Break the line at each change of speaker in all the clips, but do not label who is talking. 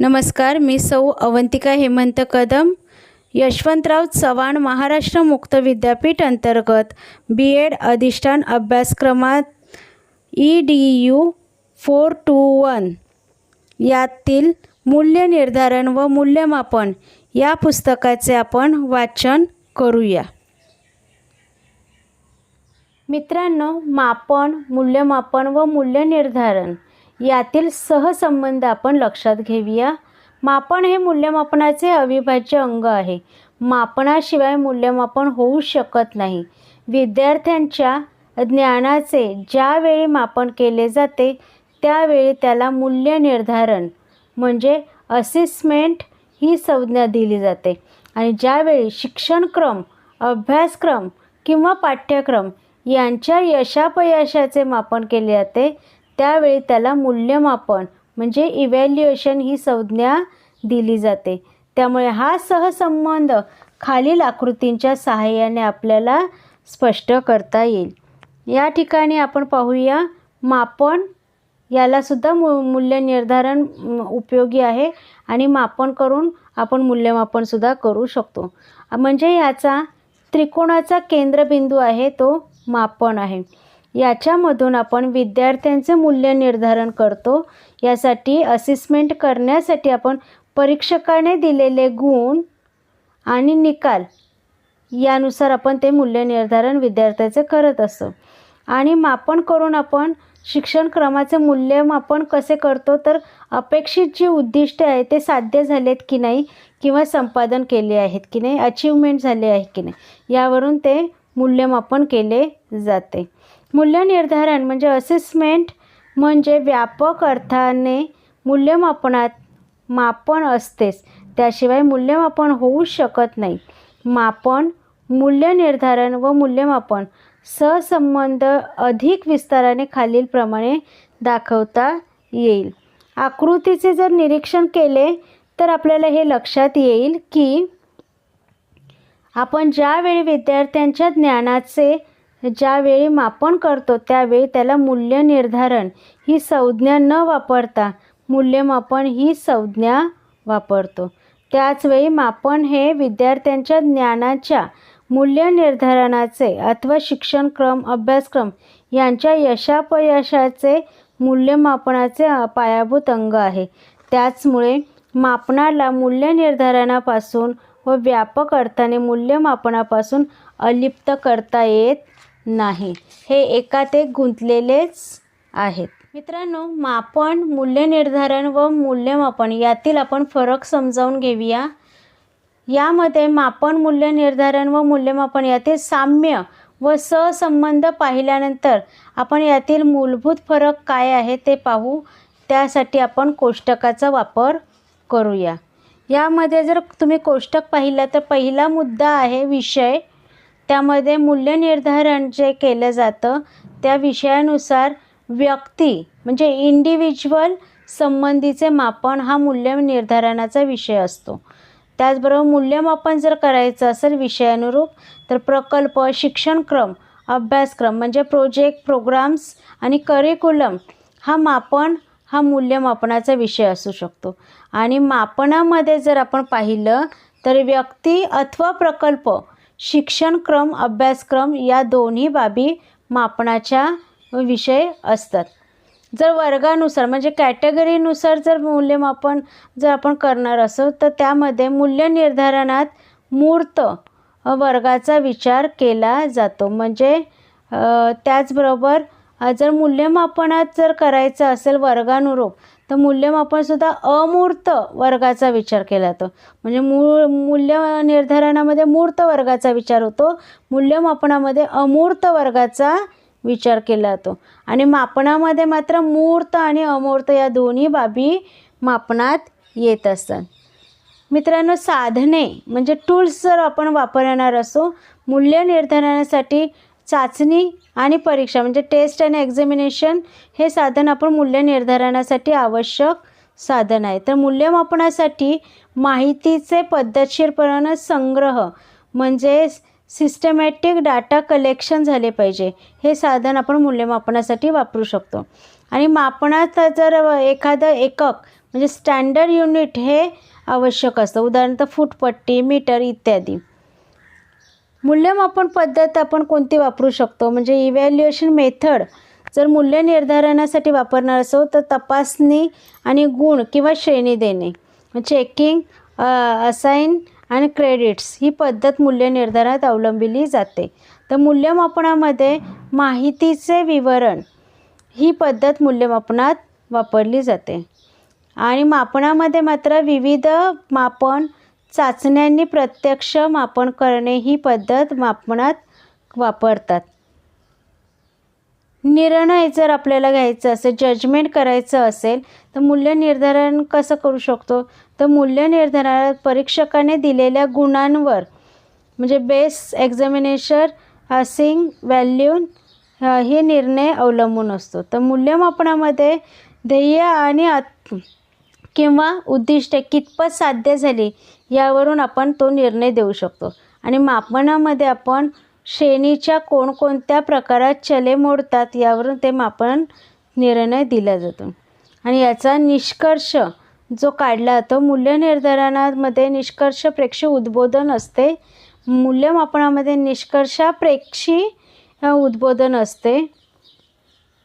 नमस्कार मी सौ अवंतिका हेमंत कदम यशवंतराव चव्हाण महाराष्ट्र मुक्त विद्यापीठ अंतर्गत बी एड अधिष्ठान अभ्यासक्रमात E D U four two one यातील मूल्य निर्धारण व मूल्यमापन या पुस्तकाचे आपण वाचन करूया. मित्रांनो मापन मूल्यमापन व मूल्य निर्धारण यातील सहसंबंध आपण लक्षात घेऊया. मापन हे मूल्यमापनाचे अविभाज्य अंग आहे. मापनाशिवाय मूल्यमापन होऊ शकत नाही. विद्यार्थ्यांच्या ज्ञानाचे ज्यावेळी मापन केले जाते त्यावेळी त्याला मूल्य निर्धारण म्हणजे असेसमेंट ही संज्ञा दिली जाते. आणि ज्यावेळी शिक्षणक्रम अभ्यासक्रम किंवा पाठ्यक्रम यांच्या यशापयशाचे मापन केले जाते त्यावेळी त्याला मूल्यमापन म्हणजे इव्हॅल्युएशन ही संज्ञा दिली जाते. त्यामुळे हा सहसंबंध खालील आकृतींच्या सहाय्याने आपल्याला स्पष्ट करता येईल. या ठिकाणी आपण पाहूया मापन. यालासुद्धा मू मूल्य निर्धारण उपयोगी आहे आणि मापन करून आपण मूल्यमापनसुद्धा करू शकतो. म्हणजे याचा त्रिकोणाचा केंद्रबिंदू आहे तो मापन आहे. याच्यामधून आपण विद्यार्थ्यांचे मूल्य निर्धारण करतो. यासाठी असेसमेंट करण्यासाठी आपण परीक्षकाने दिलेले गुण आणि निकाल यानुसार आपण ते मूल्य निर्धारण विद्यार्थ्याचे करत असतो. आणि मापन करून आपण शिक्षणक्रमाचे मूल्यमापन कसे करतो तर अपेक्षित जी उद्दिष्टे आहे ते साध्य झालेत की नाही किंवा संपादन केले आहेत की नाही अचीवमेंट झाले आहे की नाही यावरून ते मूल्यमापन केले जाते. मूल्य निर्धारण म्हणजे असेसमेंट म्हणजे व्यापक अर्थाने मूल्यमापनात मापन असतेच. त्याशिवाय मूल्यमापन होऊ शकत नाही. मापन मूल्य निर्धारण व मूल्यमापन सहसंबंध अधिक विस्ताराने खालीलप्रमाणे दाखवता येईल. आकृतीचे जर निरीक्षण केले तर आपल्याला हे लक्षात येईल की आपण ज्यावेळी विद्यार्थ्यांच्या ज्ञानाचे ज्यावेळी मापन करतो त्यावेळी त्याला मूल्य निर्धारण ही संज्ञा न वापरता मूल्यमापन ही संज्ञा वापरतो. त्याचवेळी मापन हे विद्यार्थ्यांच्या ज्ञानाच्या मूल्य निर्धारणाचे अथवा शिक्षणक्रम अभ्यासक्रम यांच्या यशापयशाचे मूल्यमापनाचे पायाभूत अंग आहे. त्याचमुळे मापनाला मूल्य निर्धारणापासून व व्यापक अर्थाने मूल्यमापनापासून अलिप्त करता येत नाही. हे एकात एक गुंतलेलेच आहेत. मित्रांनो मापन मूल्य निर्धारण व मूल्यमापन यातील आपण फरक समजावून घेऊया. यामध्ये मापन मूल्य निर्धारण व मूल्यमापन यातील साम्य व सहसंबंध पाहिल्यानंतर आपण यातील मूलभूत फरक काय आहे ते पाहू. त्यासाठी आपण कोष्टकाचा वापर करूया. यामध्ये जर तुम्ही कोष्टक पाहिला तर पहिला मुद्दा आहे विषय त्यामध्ये मूल्य निर्धारण जे केलं जातं त्या विषयानुसार व्यक्ती म्हणजे इंडिव्हिज्युअल संबंधीचे मापन हा मूल्य निर्धारणाचा विषय असतो. त्याचबरोबर मूल्यमापन जर करायचं असेल विषयानुरूप तर प्रकल्प शिक्षणक्रम अभ्यासक्रम म्हणजे प्रोजेक्ट प्रोग्राम्स आणि करिक्युलम हा मापन हा मूल्यमापनाचा विषय असू शकतो. आणि मापनामध्ये जर आपण पाहिलं तर व्यक्ती अथवा प्रकल्प शिक्षणक्रम अभ्यासक्रम या दोन्ही बाबी मापनाच्या विषय असतात. जर वर्गानुसार म्हणजे कॅटेगरीनुसार जर मूल्यमापन जर आपण करणार असो तर त्यामध्ये मूल्य निर्धारणात मूर्त वर्गाचा विचार केला जातो. म्हणजे त्याचबरोबर जर मूल्यमापनात जर करायचं असेल वर्गानुरूप तर मूल्यमापनसुद्धा अमूर्त वर्गाचा विचार केला जातो. म्हणजे मूळ मूल्य निर्धारणामध्ये मूर्त वर्गाचा विचार होतो. मूल्यमापनामध्ये अमूर्त वर्गाचा विचार केला जातो. आणि मापनामध्ये मात्र मूर्त आणि अमूर्त या दोन्ही बाबी मापनात येत असतात. मित्रांनो साधने म्हणजे टूल्स जर आपण वापरणार असो मूल्य निर्धारणासाठी चाचणी आणि परीक्षा म्हणजे टेस्ट अँड एक्झामिनेशन हे साधन आपण मूल्य निर्धारणासाठी आवश्यक साधन आहे. तर मूल्यमापनासाठी माहितीचे पद्धतशीरपणानं संग्रह म्हणजे सिस्टमॅटिक डाटा कलेक्शन झाले पाहिजे. हे साधन आपण मूल्यमापनासाठी वापरू शकतो. आणि मापनात जर एखादं एकक म्हणजे स्टँडर्ड युनिट हे आवश्यक असतं. उदाहरणार्थ फूटपट्टी मीटर इत्यादी. मूल्यमापन पद्धत आपण कोणती वापरू शकतो? म्हणजे इव्हॅल्युएशन मेथड जर मूल्य निर्धारणासाठी वापरणार असो तर तपासणी आणि गुण किंवा श्रेणी देणे. चेकिंग असाईन आणि क्रेडिट्स ही पद्धत मूल्य निर्धारणात अवलंबिली जाते. तर मूल्यमापनामध्ये माहितीचे विवरण ही पद्धत मूल्यमापनात वापरली जाते. आणि मापनामध्ये मात्र विविध मापन चाचण्यांनी प्रत्यक्ष मापन करणे ही पद्धत मापनात वापरतात. निर्णय जर आपल्याला घ्यायचं असेल जजमेंट करायचं असेल तर मूल्य निर्धारण कसं करू शकतो? तर मूल्य निर्धारणात परीक्षकाने दिलेल्या गुणांवर म्हणजे बेस एक्झामिनेशन असिंग व्हॅल्यून हे निर्णय अवलंबून असतो. तर मूल्यमापनामध्ये ध्येय आणि आत किंवा उद्दिष्टे कितपत साध्य झाली यावरून आपण तो निर्णय देऊ शकतो. आणि मापनामध्ये आपण श्रेणीच्या कोणकोणत्या प्रकारात चले मोडतात यावरून ते मापन निर्णय दिला जातो. आणि याचा निष्कर्ष जो काढला जातो मूल्य निर्धारणामध्ये निष्कर्ष प्रेक्षी उद्बोधन असते. मूल्यमापनामध्ये निष्कर्षाप्रेक्षी उद्बोधन असते.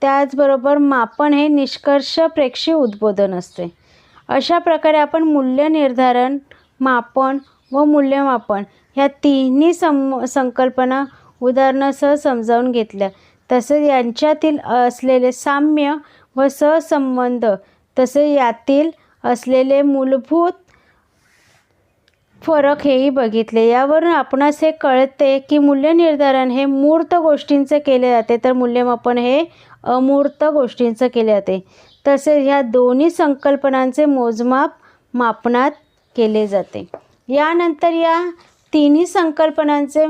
त्याचबरोबर मापन हे निष्कर्ष प्रेक्षी उद्बोधन असते. अशा प्रकारे आपण मूल्य निर्धारण मापन व मूल्यमापन ह्या तिन्ही सं संकल्पना उदाहरणासह समजावून घेतल्या. तसेच यांच्यातील असलेले साम्य व सहसंबंध तसे यातील असलेले मूलभूत फरक हेही बघितले. यावरून आपणास हे कळते की मूल्य निर्धारण हे मूर्त गोष्टींचं केले जाते तर मूल्यमापन हे अमूर्त गोष्टींचं केले जाते. तसेच ह्या दोन्ही संकल्पनांचे मोजमाप मापनात केले जाते. यानंतर या तिन्ही संकल्पनांचे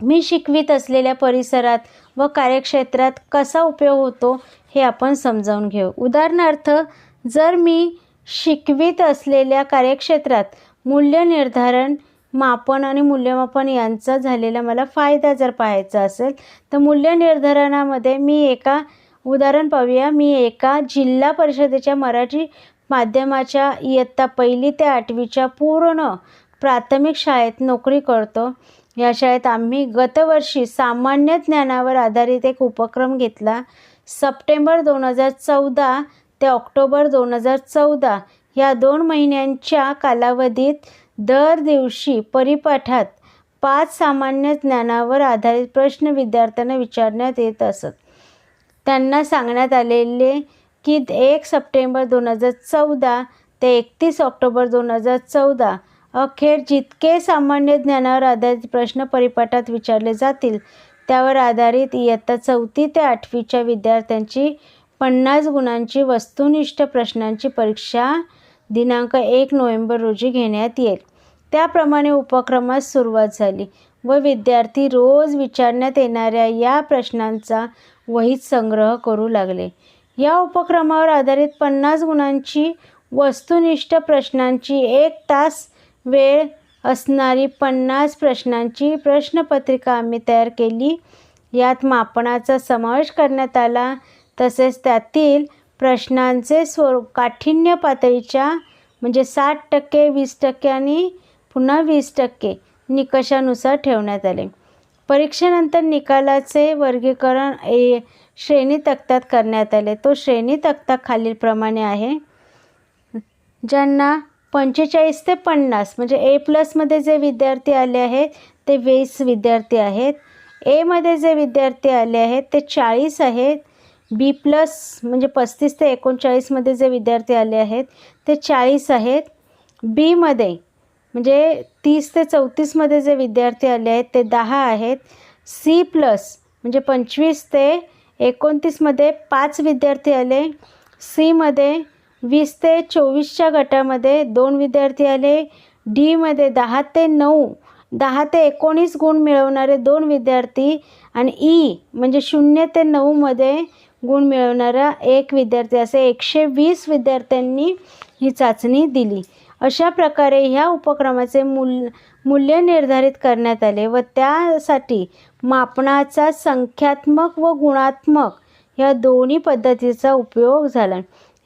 मी शिकवित असलेल्या परिसरात व कार्यक्षेत्रात कसा उपयोग होतो हे आपण समजावून घेऊ. उदाहरणार्थ जर मी शिकवित असलेल्या कार्यक्षेत्रात मूल्य निर्धारण मापन आणि मूल्यमापन यांचा झालेला मला फायदा जर पाहायचा असेल तर मूल्य निर्धारणामध्ये मी एका उदाहरण पाहूया. मी एका जिल्हा परिषदेच्या मराठी माध्यमाच्या इयत्ता पहिली ते आठवीच्या पूर्ण प्राथमिक शाळेत नोकरी करतो. या शाळेत आम्ही गतवर्षी सामान्य ज्ञानावर आधारित एक उपक्रम घेतला. सप्टेंबर दोन हजार चौदा ते ऑक्टोबर दोन हजार चौदा या दोन महिन्यांच्या कालावधीत दर दिवशी परिपाठात पाच सामान्य ज्ञानावर आधारित प्रश्न विद्यार्थ्यांना विचारण्यात येत असत. त्यांना सांगण्यात आलेले की एक सप्टेंबर दोन हजार चौदा ते एकतीस ऑक्टोबर दोन हजार चौदा अखेर जितके सामान्य ज्ञानावर आधारित प्रश्न परिपाठात विचारले जातील त्यावर आधारित इयत्ता चौथी ते आठवीच्या विद्यार्थ्यांची पन्नास गुणांची वस्तुनिष्ठ प्रश्नांची परीक्षा दिनांक एक नोव्हेंबर रोजी घेण्यात येईल. त्याप्रमाणे उपक्रमास सुरुवात झाली व विद्यार्थी रोज विचारण्यात येणाऱ्या या प्रश्नांचा वहीत संग्रह करू लागले. या उपक्रमावर आधारित पन्नास गुणांची वस्तुनिष्ठ प्रश्नांची एक तास वेळ असणारी पन्नास प्रश्नांची प्रश्नपत्रिका आम्ही तयार केली. यात मापनाचा समावेश करण्यात आला. तसेच त्यातील प्रश्नांचे स्वरूप काठिण्य पातळीच्या म्हणजे साठ टक्के वीस टक्के आणि पुन्हा वीस टक्के निकषानुसार ठेवण्यात आले. परीक्षेनंतर निकालाचे वर्गीकरण ए श्रेणी तक्त्यात करण्यात आले. तो श्रेणी तक्ता खालीलप्रमाणे आहे. ज्यांना पंचेचाळीस ते पन्नास म्हणजे ए प्लसमध्ये जे विद्यार्थी आले आहेत ते वीस विद्यार्थी आहेत. एमध्ये जे विद्यार्थी आले आहेत ते चाळीस आहेत. बी प्लस म्हणजे पस्तीस ते एकोणचाळीसमध्ये जे विद्यार्थी आले आहेत ते चाळीस आहेत. बीमध्ये म्हणजे तीस ते चौतीसमध्ये जे विद्यार्थी आले आहेत ते दहा आहेत. सी प्लस म्हणजे पंचवीस ते एकोणतीसमध्ये पाच विद्यार्थी आले. सीमध्ये वीस ते चोवीसच्या गटामध्ये दोन विद्यार्थी आले. डीमध्ये दहा ते नऊ दहा ते एकोणीस गुण मिळवणारे दोन विद्यार्थी आणि ई म्हणजे शून्य ते नऊमध्ये गुण मिळवणारा एक विद्यार्थी. असे एकशे वीस विद्यार्थ्यांनी ही चाचणी दिली. अशा प्रकारे ह्या उपक्रमाचे मूल मूल्य निर्धारित करण्यात आले व त्यासाठी मापनाचा संख्यात्मक व गुणात्मक या दोन्ही पद्धतीचा उपयोग झाला.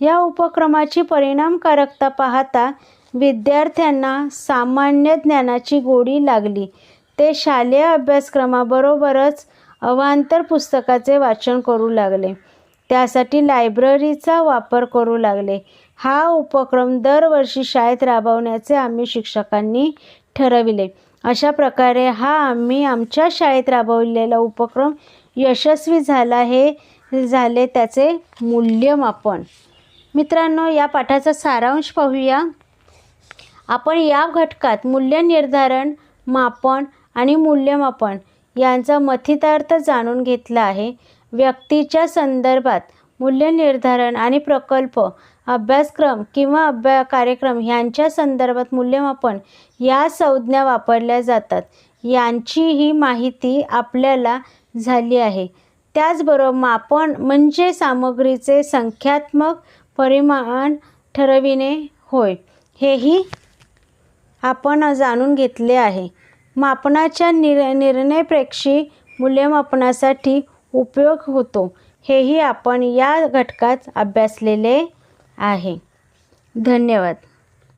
या उपक्रमाची परिणामकारकता पाहता विद्यार्थ्यांना सामान्य ज्ञानाची गोडी लागली. ते शालेय अभ्यासक्रमाबरोबरच अवांतर पुस्तकाचे वाचन करू लागले. त्यासाठी लायब्ररीचा वापर करू लागले. हा उपक्रम दरवर्षी शाळेत राबवण्याचे आम्ही शिक्षकांनी ठरविले. अशा प्रकारे हा आम्ही आमच्या शाळेत राबवलेला उपक्रम यशस्वी झाला हे झाले त्याचे मूल्यमापन. मित्रांनो या पाठाचा सारांश पाहूया. आपण या घटकात मूल्य निर्धारण मापन आणि मूल्यमापन यांचा मथितार्थ जाणून घेतला आहे. व्यक्तीच्या संदर्भात मूल्य निर्धारण आणि प्रकल्प अभ्यासक्रम किंवा अभ्या कार्यक्रम यांच्या संदर्भात मूल्यमापन या संज्ञा वापरल्या जातात. यांची ही माहिती आपल्याला झाली आहे. त्याचबरोबर मापन म्हणजे सामग्रीचे संख्यात्मक परिमाण ठरविणे होय हेही आपण जाणून घेतले आहे. मापनाच्या निर निर्णयप्रेक्षी मूल्यमापनासाठी उपयोग होतो हेही आपण या घटकात अभ्यासलेले आहे. धन्यवाद.